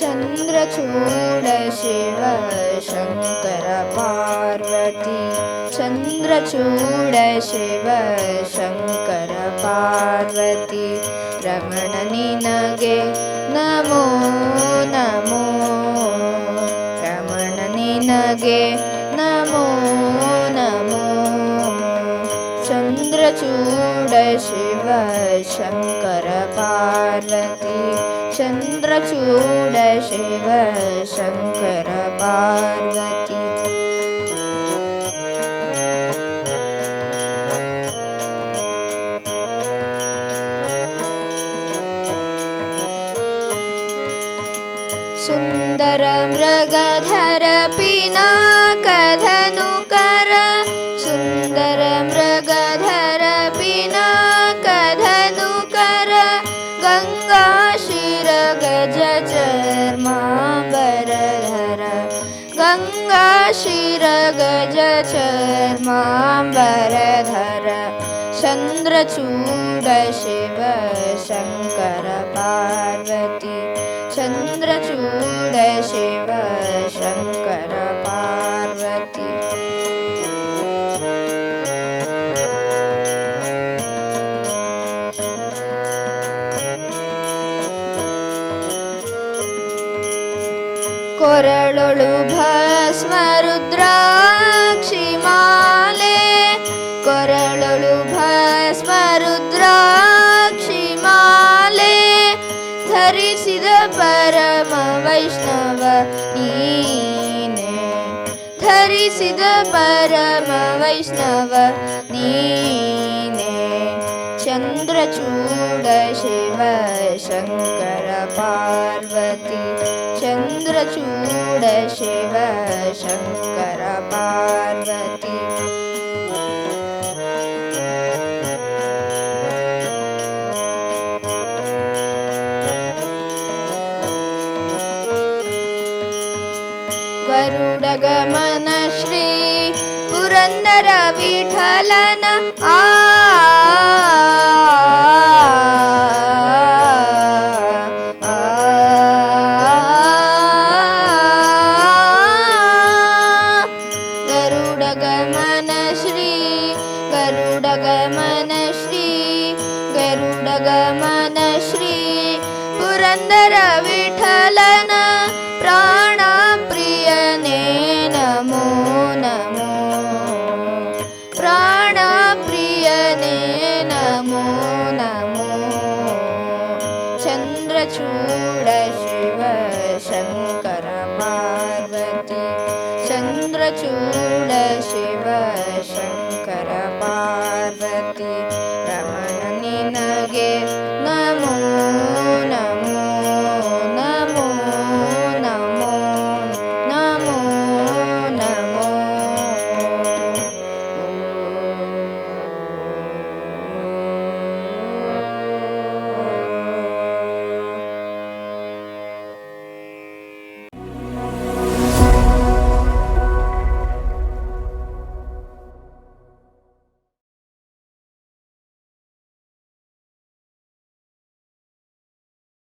चन्द्रचूड शिव शङ्कर पार्वती चन्द्रचूड शिव शङ्कर पार्वती रमण निनगे नमो नमो। रमण निनगे नमो नमो। चन्द्रचूड शिव शङ्कर पार्वती चन्द्रचूड शिव शङ्कर पार्वती सुन्दर मृगधर पिनाकधनुकर सुन्दर मृगधर पिनाकधनुकर गङ्गाशिर गज चर्माम्बरधर गङ्गाशिर गज चर्माम्बरधर चन्द्रचूड शिव शङ्कर पार्वती। चन्द्रचूड शिव ಕೊರಳೊಳು ಭಸ್ಮ ರುದ್ರಾಕ್ಷಿ ಮಾಲೆ. ಕೊರಳೊಳು ಭಸ್ಮ ಮಾಲೆ. ಧರಿಸಿದ ಪರಮ ವೈಷ್ಣವ ನೀನೆ. ಧರಿಸಿದ ಪರಮ ವೈಷ್ಣವ ನೀನೆ. ಚಂದ್ರಚೂಡ ಶಿವ ಶಂಕರ ಪಾರ್ವತಿ चन्द्रचूड शिव शङ्कर पार्वती गरुडगमन श्री पुरन्दर विठलन आ गरुडगमन श्री गरुडगमन श्री पुरन्दर विठलन प्राणप्रियने नमो। नमो प्राणप्रियने नमो नमो। चन्द्रचूड शिव शङ्कर पार्वती शङ्कर